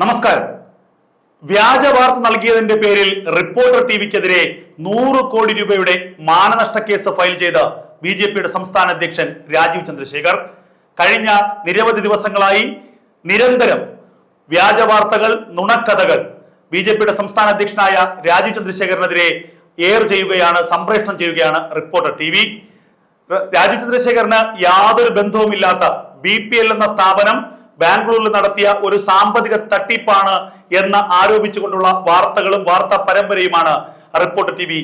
നമസ്കാരം. വ്യാജ വാർത്ത നൽകിയതിന്റെ പേരിൽ റിപ്പോർട്ടർ ടിവിക്കെതിരെ നൂറ് കോടി രൂപയുടെ മാനനഷ്ട കേസ് ഫയൽ ചെയ്ത് ബി ജെ പിയുടെ സംസ്ഥാന അധ്യക്ഷൻ രാജീവ് ചന്ദ്രശേഖർ. കഴിഞ്ഞ നിരവധി ദിവസങ്ങളായി നിരന്തരം വ്യാജ വാർത്തകൾ നുണക്കഥകൾ ബി ജെ പിയുടെ സംസ്ഥാന അധ്യക്ഷനായ രാജീവ് ചന്ദ്രശേഖറിനെതിരെ എയർ ചെയ്യുകയാണ് സംപ്രേഷണം ചെയ്യുകയാണ് റിപ്പോർട്ടർ ടി വി. രാജീവ് ചന്ദ്രശേഖറിന് യാതൊരു ബന്ധവുമില്ലാത്ത ബി പി എൽ എന്ന സ്ഥാപനം ബാംഗ്ലൂരിൽ നടത്തിയ ഒരു സാമ്പത്തിക തട്ടിപ്പാണ് എന്ന് ആരോപിച്ചുകൊണ്ടുള്ള വാർത്തകളും വാർത്താ പരമ്പരയുമാണ് റിപ്പോർട്ടർ ടി വി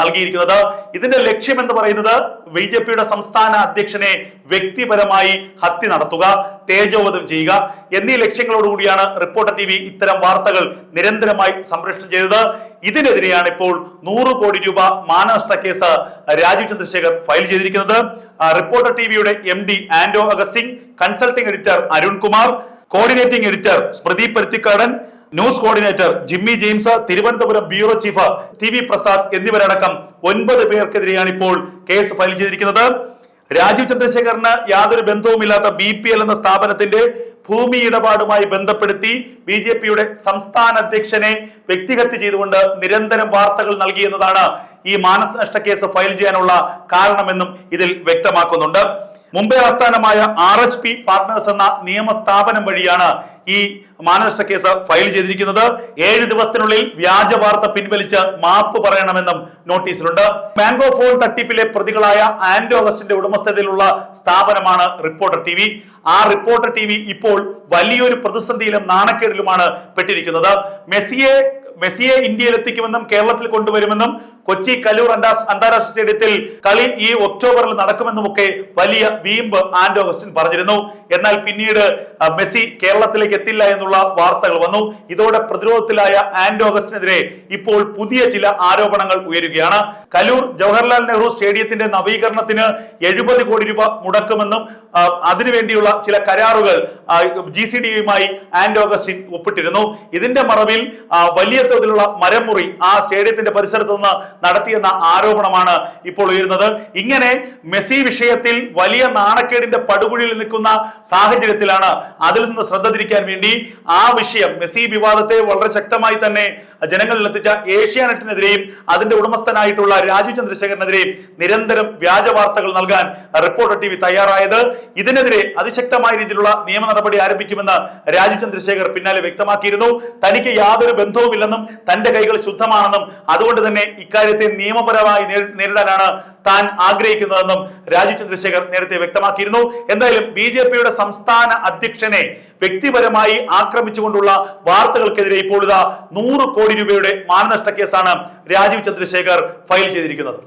നൽകിയിരിക്കുന്നത്. ഇതിന്റെ ലക്ഷ്യം എന്ന് പറയുന്നത് ബി ജെ പിയുടെ സംസ്ഥാന അധ്യക്ഷനെ വ്യക്തിപരമായി ഹത്യ നടത്തുക തേജോവധം ചെയ്യുക എന്നീ ലക്ഷ്യങ്ങളോടുകൂടിയാണ് റിപ്പോർട്ടർ ടി വി ഇത്തരം വാർത്തകൾ നിരന്തരമായി സംപ്രേഷണം ചെയ്തത്. ഇതിനെതിരെയാണ് ഇപ്പോൾ നൂറ് കോടി രൂപ മാനനഷ്ട കേസ് രാജീവ് ചന്ദ്രശേഖർ ഫയൽ ചെയ്തിരിക്കുന്നത്. റിപ്പോർട്ടർ ടി വിയുടെ M D Anto Augustine consulting editor Arunkumar coordinating editor Smruthy Paruthikkadan news coordinator Jimmy James Thiruvananthapuram bureau chief T V Prasad എന്നിവരടക്കം ഒൻപത് പേർക്കെതിരെയാണ് ഇപ്പോൾ കേസ് ഫയൽ ചെയ്തിരിക്കുന്നത്. രാജീവ് ചന്ദ്രശേഖറിന് യാതൊരു ബന്ധവുമില്ലാത്ത ബി പി എൽ എന്ന സ്ഥാപനത്തിന്റെ ഭൂമി ഇടപാടുമായി ബന്ധപ്പെടുത്തി ബി ജെ പിയുടെ സംസ്ഥാന അധ്യക്ഷനെ വ്യക്തിഹത്യ ചെയ്തുകൊണ്ട് നിരന്തരം വാർത്തകൾ നൽകിയെന്നതാണ് ഈ മാനസനഷ്ട കേസ് ഫയൽ ചെയ്യാനുള്ള കാരണമെന്നും ഇതിൽ വ്യക്തമാക്കുന്നുണ്ട്. മുംബൈ ആസ്ഥാനമായ ആർ എച്ച് പി പാർട്ട്നേഴ്സ് എന്ന നിയമസ്ഥാപനം വഴിയാണ് ഈ മാനനഷ്ട കേസ് ഫയൽ ചെയ്തിരിക്കുന്നത് ഏഴ് ദിവസത്തിനുള്ളിൽ വ്യാജ വാർത്ത പിൻവലിച്ച് മാപ്പ് പറയണമെന്നും നോട്ടീസിലുണ്ട്. മാംഗോ ഫോൺ തട്ടിപ്പിലെ പ്രതികളായ ആൻഡോഗസ്റ്റിന്റെ ഉടമസ്ഥതയിലുള്ള സ്ഥാപനമാണ് റിപ്പോർട്ടർ ടി ആ റിപ്പോർട്ടർ ടി ഇപ്പോൾ വലിയൊരു പ്രതിസന്ധിയിലും നാണക്കേടിലുമാണ് പെട്ടിരിക്കുന്നത്. മെസ്സിയെ മെസ്സിയെ ഇന്ത്യയിൽ എത്തിക്കുമെന്നും കേരളത്തിൽ കൊണ്ടുവരുമെന്നും കൊച്ചി കലൂർ അന്താരാഷ്ട്ര സ്റ്റേഡിയത്തിൽ കളി ഈ ഒക്ടോബറിൽ നടക്കുമെന്നുമൊക്കെ വലിയ വീമ്പ് ആന്റോ അഗസ്റ്റിൻ പറഞ്ഞിരുന്നു. എന്നാൽ പിന്നീട് മെസ്സി കേരളത്തിലേക്ക് എത്തില്ല എന്നുള്ള വാർത്തകൾ വന്നു. ഇതോടെ പ്രതിരോധത്തിലായ ആന്റോ അഗസ്റ്റിനെതിരെ ഇപ്പോൾ പുതിയ ചില ആരോപണങ്ങൾ ഉയരുകയാണ്. കലൂർ ജവഹർലാൽ നെഹ്റു സ്റ്റേഡിയത്തിന്റെ നവീകരണത്തിന് എഴുപത് കോടി രൂപ മുടക്കുമെന്നും അതിനുവേണ്ടിയുള്ള ചില കരാറുകൾ ജി സി ഡിയുമായി ആന്റോ അഗസ്റ്റിൻ ഒപ്പിട്ടിരുന്നു. ഇതിന്റെ മറവിൽ വലിയ തോതിലുള്ള മരമുറി ആ സ്റ്റേഡിയത്തിന്റെ പരിസരത്ത് നിന്ന് നടത്തിയെന്ന ആരോപണമാണ് ഇപ്പോൾ ഉയരുന്നത്. ഇങ്ങനെ മെസ്സി വിഷയത്തിൽ വലിയ നാണക്കേടിന്റെ പടുകുഴിയിൽ നിൽക്കുന്ന സാഹചര്യത്തിലാണ് അതിൽ നിന്ന് ശ്രദ്ധ തിരിക്കാൻ വേണ്ടി ആ വിഷയം മെസ്സി വിവാദത്തെ വളരെ ശക്തമായി തന്നെ ജനങ്ങളിൽ എത്തിച്ച ഏഷ്യാനെറ്റിനെതിരെയും അതിന്റെ ഉടമസ്ഥനായിട്ടുള്ള രാജീവ് ചന്ദ്രശേഖരനെതിരെയും നിരന്തരം വ്യാജ വാർത്തകൾ നൽകാൻ റിപ്പോർട്ടർ ടി വി തയ്യാറായത്. ഇതിനെതിരെ അതിശക്തമായ രീതിയിലുള്ള നിയമ നടപടി ആരംഭിക്കുമെന്ന് രാജു ചന്ദ്രശേഖർ പിന്നാലെ വ്യക്തമാക്കിയിരുന്നു. തനിക്ക് യാതൊരു ബന്ധവുമില്ലെന്നും തന്റെ കൈകൾ ശുദ്ധമാണെന്നും അതുകൊണ്ട് തന്നെ ഇക്കാര്യത്തെ നിയമപരമായി നേരിടാനാണ് താൻ ആഗ്രഹിക്കുന്നതെന്നും രാജീവ് ചന്ദ്രശേഖർ നേരത്തെ വ്യക്തമാക്കിയിരുന്നു. എന്തായാലും ബി ജെ പിയുടെ സംസ്ഥാന അധ്യക്ഷനെ വ്യക്തിപരമായി ആക്രമിച്ചുകൊണ്ടുള്ള വാർത്തകൾക്കെതിരെ ഇപ്പോൾ നൂറ് കോടി രൂപയുടെ മാനനഷ്ട കേസാണ് രാജീവ് ചന്ദ്രശേഖർ ഫയൽ ചെയ്തിരിക്കുന്നത്.